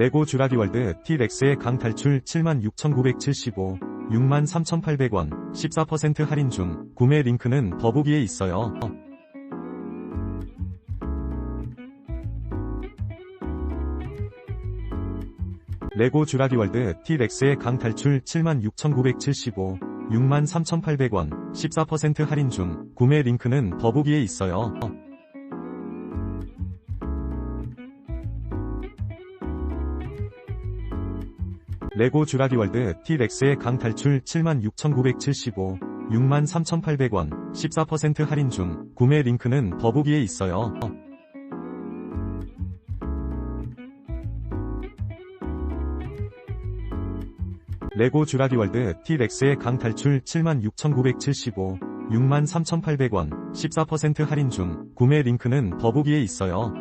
레고 주라기 월드 T-렉스의 강 탈출 76,975, 63,800원, 14% 할인 중, 구매 링크는 더보기에 있어요. 레고 주라기 월드 T-렉스의 강 탈출 76,975, 63,800원, 14% 할인 중, 구매 링크는 더보기에 있어요. 레고 주라기 월드 T-렉스의 강 탈출 76,975, 63,800원, 14% 할인 중, 구매 링크는 더보기에 있어요. 레고 주라기 월드 T-렉스의 강 탈출 76,975, 63,800원, 14% 할인 중, 구매 링크는 더보기에 있어요.